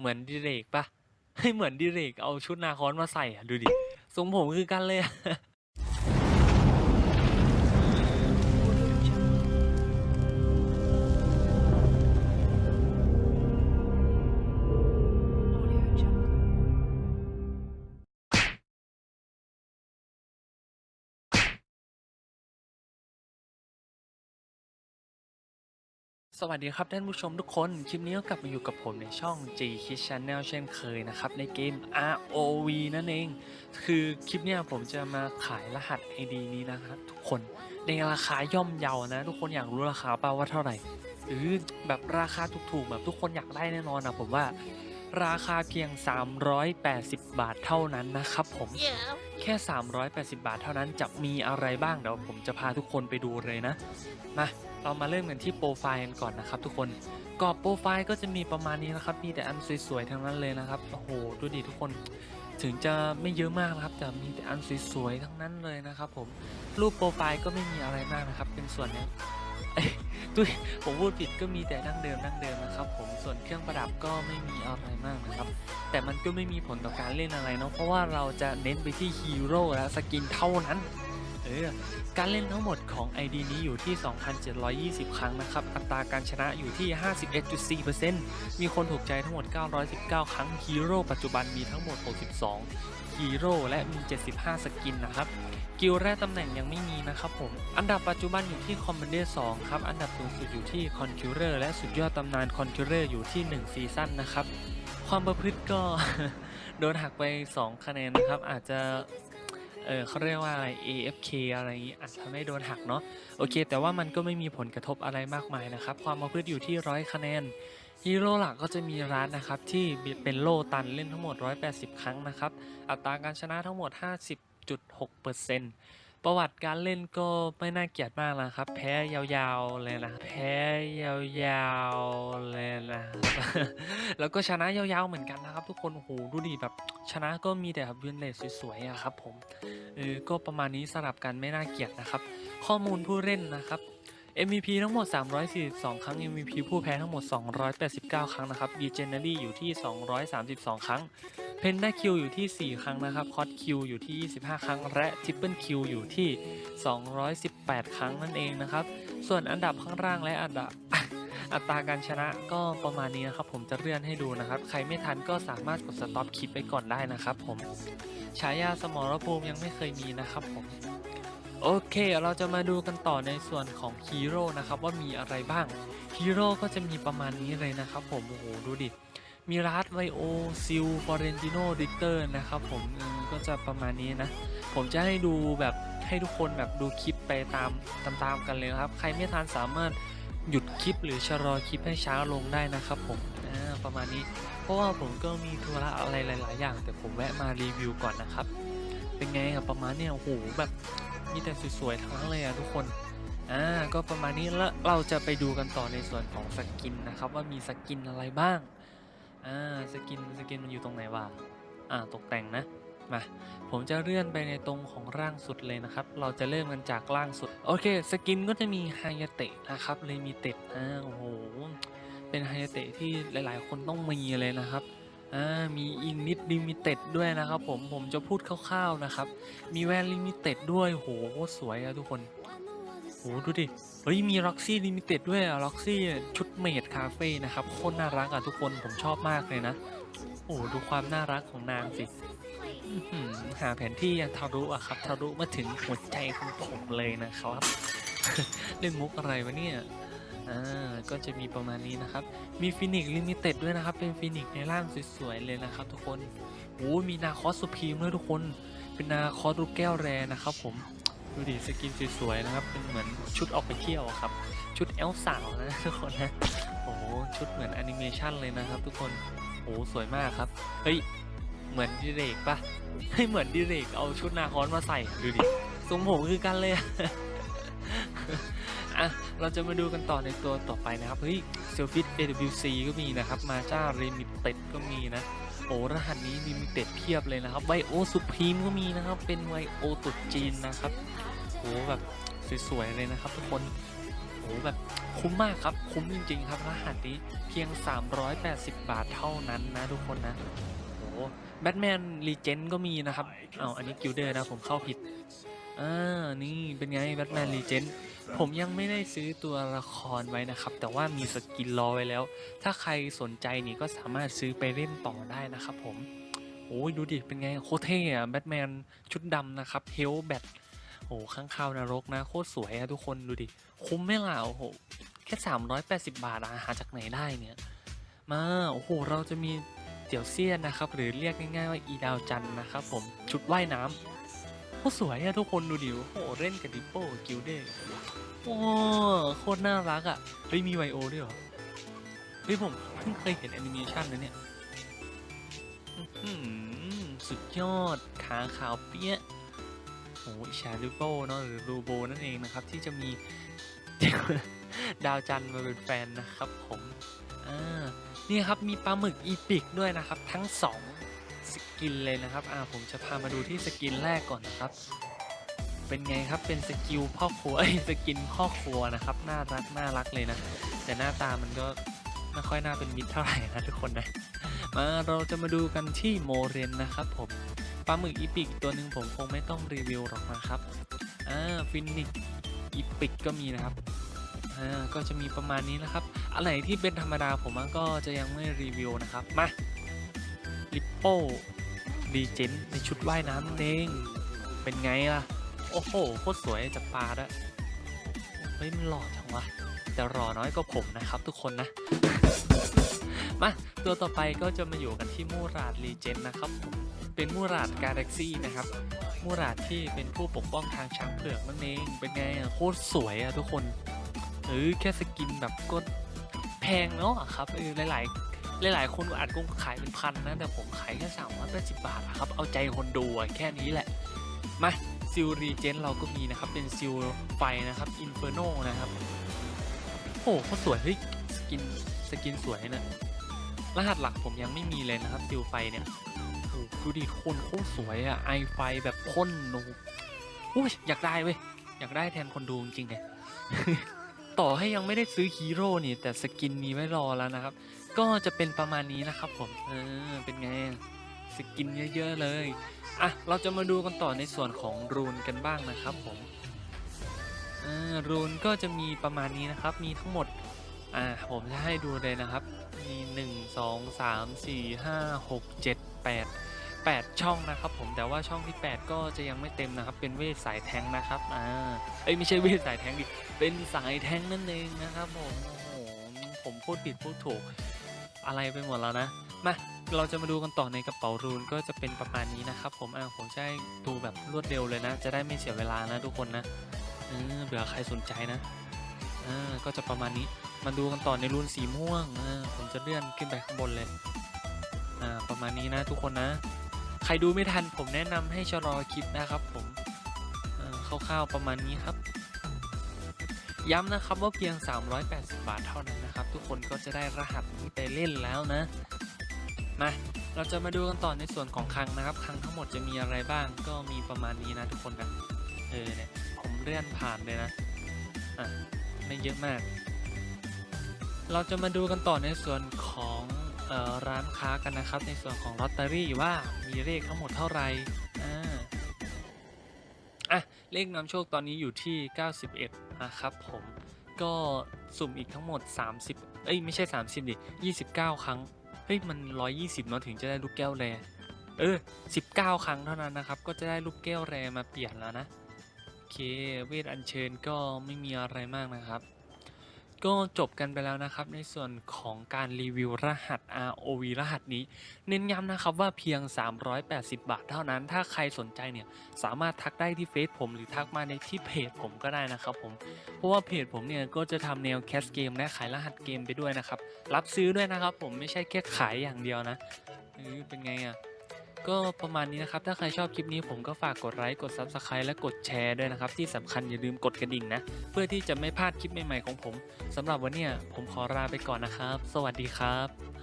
เหมือนดิเรกปะให้เหมือนดิเรกเอาชุดนาคอนมาใส่อะดูดิทรงผมคือกันเลยอะ สวัสดีครับท่านผู้ชมทุกคน คลิปนี้ก็กลับมาอยู่กับผมในช่อง G Kids Channel เช่นเคยนะครับ ในเกม ROV นั่นเอง คือคลิปเนี้ยผมจะมาขายรหัส ID นี้นะครับทุกคนในราคาย่อมเยานะ ทุกคนอยากรู้ราคาเปล่าว่าเท่าไหร่หรือแบบราคาถูกๆแบบทุกคนอยากได้แน่นอนนะผมว่า ราคาเพียง 380 บาทเท่านั้นนะครับผมแค่ 380 บาทเท่านั้นจะมีอะไรบ้างเดี๋ยวผมจะพาทุกคนไปดูเลยนะ มา เรามาเริ่มกันที่โปรไฟล์กันก่อนนะครับทุกคนกรอบโปรไฟล์ก็จะมีประมาณนี้นะครับ มีแต่อันสวยๆทั้งนั้นเลยนะครับ โอ้โห ดูดิทุกคน ถึงจะไม่เยอะมากนะครับ แต่มีแต่อันสวยๆทั้งนั้นเลยนะครับผม รูปโปรไฟล์ก็ไม่มีอะไรมากนะครับ เป็นส่วนเนี้ยเอ้ย ตุ้ยผมพูดผิดก็มีแต่ดั้งเดิมดั้งเดิมนะครับ ผมส่วนเครื่องประดับก็ไม่มีอะไรมากนะครับ แต่มันก็ไม่มีผลต่อการเล่นอะไรเนาะเพราะว่าเราจะเน้นไปที่ฮีโร่และสกินเท่านั้น ออ การเล่นทั้งหมดของ ID นี้อยู่ที่ 2,720 ครั้งนะครับ อัตราการชนะอยู่ที่ 51.4%มีคนถูกใจทั้งหมด 919 ครั้ง ฮีโร่ปัจจุบันมีทั้งหมด 62 ฮีโร่และมี 75 สกินนะครับ กิลด์แรกตำแหน่งยังไม่มีนะครับผม อันดับปัจจุบันอยู่ที่คอมมานเดอร์2ครับ อันดับสูงสุดอยู่ที่คอนคิวเรอร์และสุดยอดตำนานคอนคิวเรอร์อยู่ที่ 1 ซีซั่นนะครับ ความประพฤติก็โดนหักไป 2 คะแนนนะครับ อาจจะ ออเขาเรียกว่าอะไร AFK อะไรอย่างนี้อาจจะไม่โดนหักเนาะโอเค แต่ว่ามันก็ไม่มีผลกระทบอะไรมากมายนะครับ ความประพฤติอยู่ที่ร้อยคะแนนฮีโร่หลักก็จะมีร้านนะครับ ที่เป็นโลตันเล่นทั้งหมด 180 ครั้งนะครับ อัตราการชนะทั้งหมด 50.6% ประวัติการเล่นก็ไม่น่าเกลียดมากนะครับ แพ้ยาวๆเลยนะแพ้ยาวๆเลยนะแล้วก็ชนะยาวๆเหมือนกันนะครับ ทุกคนโอ้โหดูดิแบบชนะก็มีแต่วินเลสสวยๆอะครับผมเออก็ประมาณนี้สลับกันไม่น่าเกลียดนะครับ ข้อมูลผู้เล่นนะครับ MVP ทั้งหมด 342 ครั้ง MVP ผู้แพ้ทั้งหมด 289 ครั้งนะครับ Legendary อยู่ที่ 232 ครั้ง p e n t a Q อยู่ที่ 4 ครั้งนะครับ Cod Q อยู่ที่ 25 ครั้ง และ Triple Q อยู่ที่ 218 ครั้งนั่นเองนะครับ ส่วนอันดับข้างล่างและอันดับอัตราการชนะก็ประมาณนี้นะครับ ผมจะเลื่อนให้ดูนะครับ ใครไม่ทันก็สามารถกดสต็อปคลิปไปก่อนได้นะครับผมฉายาสมรภูมิยังไม่เคยมีนะครับผม โอเค เราจะมาดูกันต่อในส่วนของฮีโร่นะครับว่ามีอะไรบ้างฮีโร่ก็จะมีประมาณนี้เลยนะครับผม โอ้โห ดูดิ มีรัสไวโอซิลฟอเรนติโนดิกเตอร์นะครับผมก็จะประมาณนี้นะ ผมจะให้ดูแบบให้ทุกคนแบบดูคลิปไปตามตามๆกันเลยครับ ใครไม่ทันสามารถหยุดคลิปหรือชะลอคลิปให้ช้าลงได้นะครับผมประมาณนี้ เพราะว่าผมก็มีธุระอะไรหลาย ๆ อย่าง แต่ผมแวะมารีวิวก่อนนะครับ เป็นไงครับประมาณเนี้ยโอ้โหแบบ มีแต่สวยๆทั้งนั้นเลยอะทุกคน อ่า ก็ประมาณนี้แล้วเราจะไปดูกันต่อในส่วนของสกินนะครับ ว่ามีสกินอะไรบ้าง อ่า สกิน สกินมันอยู่ตรงไหนวะ อ่า ตกแต่งนะ มา ผมจะเลื่อนไปในตรงของร่างสุดเลยนะครับ เราจะเริ่มกันจากล่างสุด โอเค สกินก็จะมีไฮยาเตะนะครับเลยมีเต็ดอ่า โอ้โห เป็นไฮยาเตะที่หลายๆ คนต้องมีเลยนะครับ อ่ามีอินนิดลิมิเต็ดด้วยนะครับผมผมจะพูดคร่าวๆนะครับ มีแวนลิมิเต็ดด้วยโหสวยอะทุกคนโหดูดิ เฮ้ย มีล็อกซี่ลิมิเต็ดด้วยอะล็อกซี่ชุดเมดคาเฟ่นะครับโคตรน่ารักอะทุกคนผมชอบมากเลยนะ โอ้ดูความน่ารักของนางสิหาแผนที่ยังทะลุอะครับทะลุมาถึงหัวใจของผมเลยนะครับ เล่นมุกอะไรวะเนี่ย อ่าก็จะมีประมาณนี้นะครับ มีฟินิกลิมิเต็ดด้วยนะครับ เป็นฟินิกในร่างสวยๆเลยนะครับ ทุกคนโอ้มีนาคอสสุพีมด้วยทุกคน เป็นนาคอสลูกแก้วแรนะครับ ผมดูดิสกินสวยๆนะครับ เป็นเหมือนชุดออกไปเที่ยวครับ ชุดเอลสาวนะทุกคนนะโอ้โหชุดเหมือนแอนิเมชันเลยนะครับ ทุกคนโอ้สวยมากครับเฮ้ยเหมือนดิเรกปะให้เหมือนดิเรกเอาชุดนาคอนมาใส่ดูดิทรงผมคือกันเลยอะอะ เราจะมาดูกันต่อในตัวต่อไปนะครับ เฮ้ยเซลฟิต AWC ก็มีนะครับ มาจ้า r ิมิเต็ดก็มีนะ โอ้รหัสนี้ลิมิเต็ดเพียบเลยนะครับไวโอสุพรีมก็มีนะครับ เป็นไวโอตุดจีนนะครับโอ้แบบสวยๆเลยนะครับทุกคนโอ้แบบคุ้มมากครับ คุ้มจริง ๆ ครับ รหัสนี้เพียง 380 บาทเท่านั้นนะทุกคนนะโอ้แบทแมนรีเจนก็มีนะครับเอาอันนี้กิลเดอร์นะผมเข้าผิดอ่านี่เป็นไงแบทแมนรีเจน ผมยังไม่ได้ซื้อตัวละครไว้นะครับ แต่ว่ามีสกินรอไว้แล้ว ถ้าใครสนใจนี่ก็สามารถซื้อไปเล่นต่อได้นะครับผมโอ้ยดูดิเป็นไงโคตรเท่อะแบทแมนชุดดำนะครับเฮลแบทโอ้ข้างข้าวนรกนะโคตรสวยอะทุกคนดูดิ คุ้มไม่ล่ะโอ้โหแค่ 380 บาทอะหาจากไหนได้เนี่ย มาโอ้โหเราจะมีเตี๋ยวเซียนนะครับ หรือเรียกง่ายๆว่าอีดาวจันนะครับผมชุดว่ายน้ำ โคตรสวยอะทุกคนดูดิโอ้เล่นกับดิปโป้กิลเด้โอ้โคตรน่ารักอะเฮ้ยมีไวโอด้วยเหรอเฮ้ยผมเพิ่งเคยเห็นแอนิเมชันนะเนี่ยสุดยอดขาขาวเปี้ยะโอ้อิชาลูโบเนาะหรือรูโบนั่นเองนะครับ ที่จะมีดาวจันมาเป็นแฟนนะครับผม อ่า นี่ครับมีปลาหมึกอีพิกด้วยนะครับ ทั้งสอง กินเลยนะครับอ่าผมจะพามาดูที่สกินแรกก่อนนะครับ เป็นไงครับเป็นสกิลพ่อครัวสกินพ่อครัวนะครับน่ารักน่ารักเลยนะ แต่หน้าตามันก็ไม่ค่อยน่าเป็นมิตรเท่าไหร่นะทุกคนนะมาเราจะมาดูกันที่โมเรนนะครับผมปลาหมึกอีพิกตัวหนึ่งผมคงไม่ต้องรีวิวหรอกนะครับอ่าฟินิกอีพิกก็มีนะครับอ่าก็จะมีประมาณนี้นะครับอะไรที่เป็นธรรมดาผมก็จะยังไม่รีวิวนะครับมาลิปโป้ รีเจนในชุดว่ายน้ำนั่นเอง เป็นไงล่ะ โอ้โหโคตรสวยจากปลาด้วยเฮ้ยมันหล่อจังวะ แต่หล่อน้อยกว่าผมนะครับทุกคนนะ มาตัวต่อไปก็จะมาอยู่กันที่มูราดรีเจนนะครับผมเป็นมูราดกาแล็กซี่นะครับมูราดที่เป็นผู้ปกป้องทางช้างเผือกนั่นเองเป็นไงอะโคตรสวยอะทุกคนเออแค่สกินแบบก็แพงเนาะครับเออหลาย ๆ หลายๆคนอาจคงขายเป็นพันนะ แต่ผมขายแค่สามร้อยแปดสิบบาทครับ เอาใจคนดูแค่นี้แหละ มาซิลรีเจนเราก็มีนะครับ เป็นซิลไฟนะครับอินเฟอร์โนนะครับโอ้โหเขาสวยเฮ้ยสกินสกินสวยนะรหัสหลักผมยังไม่มีเลยนะครับซิลไฟเนี่ยโอ้โหดูดิคนโคตรสวยอะไอไฟแบบพ่นโอ้โหอุ้ยอยากได้เว้ยอยากได้แทนคนดูจริงๆเลยต่อให้ยังไม่ได้ซื้อฮีโร่นี่แต่สกินมีไว้รอแล้วนะครับ ก็จะเป็นประมาณนี้นะครับผม เออ เป็นไง สกินเยอะๆเลย อะ เราจะมาดูกันต่อในส่วนของรูนกันบ้างนะครับผม เออ รูนก็จะมีประมาณนี้นะครับ มีทั้งหมด อ่า ผมจะให้ดูเลยนะครับ มีหนึ่งสองสามสี่ห้าหกเจ็ดแปดแปดช่องนะครับผมแต่ว่าช่องที่ 8 ก็จะยังไม่เต็มนะครับ เป็นเวทสายแทงนะครับอ่าเอ้ยไม่ใช่เวทสายแทงดิเป็นสายแทงนั่นเองนะครับผมโอ้โหผมพูดผิดพูดถูก อะไรไปหมดแล้วนะ มาเราจะมาดูกันต่อในกระเป๋ารูนก็จะเป็นประมาณนี้นะครับผมอ่าผมจะให้ดูแบบรวดเร็วเลยนะ จะได้ไม่เสียเวลานะทุกคนนะเออเผื่อใครสนใจนะอ่าก็จะประมาณนี้มาดูกันต่อในรูนสีม่วงอ่าผมจะเลื่อนขึ้นไปข้างบนเลยอ่าประมาณนี้นะทุกคนนะ ใครดูไม่ทันผมแนะนำให้ชะลอคลิปนะครับผมอ่าคร่าวๆประมาณนี้ครับ ย้ำนะครับว่าเพียง 380 บาทเท่านั้นนะครับ ทุกคนก็จะได้รหัสนี้ไปเล่นแล้วนะมาเราจะมาดูกันต่อในส่วนของคลังนะครับคลังทั้งหมดจะมีอะไรบ้างก็มีประมาณนี้นะทุกคนนะเออเนี่ยผมเลื่อนผ่านเลยนะอะไม่เยอะมาก เราจะมาดูกันต่อในส่วนของออร้านค้ากันนะครับ ในส่วนของลอตเตอรี่ว่ามีเลขทั้งหมดเท่าไหร่ เลขนำโชคตอนนี้อยู่ที่ 91 นะครับผม ก็สุ่มอีกทั้งหมด 30 เอ้ยไม่ใช่ 30 ดิ 29 ครั้ง เฮ้ย มัน 120เนาะถึงจะได้ลูกแก้วแรเออ 19 ครั้งเท่านั้นนะครับ ก็จะได้ลูกแก้วแรมาเปลี่ยนแล้วนะ โอเค เวทอัญเชิญก็ไม่มีอะไรมากนะครับ ก็จบกันไปแล้วนะครับ ในส่วนของการรีวิวรหัส ROV รหัสนี้ เน้นย้ำนะครับว่าเพียง 380 บาทเท่านั้น ถ้าใครสนใจเนี่ยสามารถทักได้ที่เฟซผมหรือทักมาในที่เพจผมก็ได้นะครับผม เพราะว่าเพจผมเนี่ยก็จะทำแนวแคสเกมและขายรหัสเกมไปด้วยนะครับ รับซื้อด้วยนะครับผมไม่ใช่แค่ขายอย่างเดียวนะเป็นไงอะ ก็ประมาณนี้นะครับ ถ้าใครชอบคลิปนี้ผมก็ฝากกดไลค์กด Subscribe และกดแชร์ด้วยนะครับ ที่สำคัญอย่าลืมกดกระดิ่งนะ เพื่อที่จะไม่พลาดคลิปใหม่ๆของผมสำหรับวันเนี้ยผมขอลาไปก่อนนะครับ สวัสดีครับ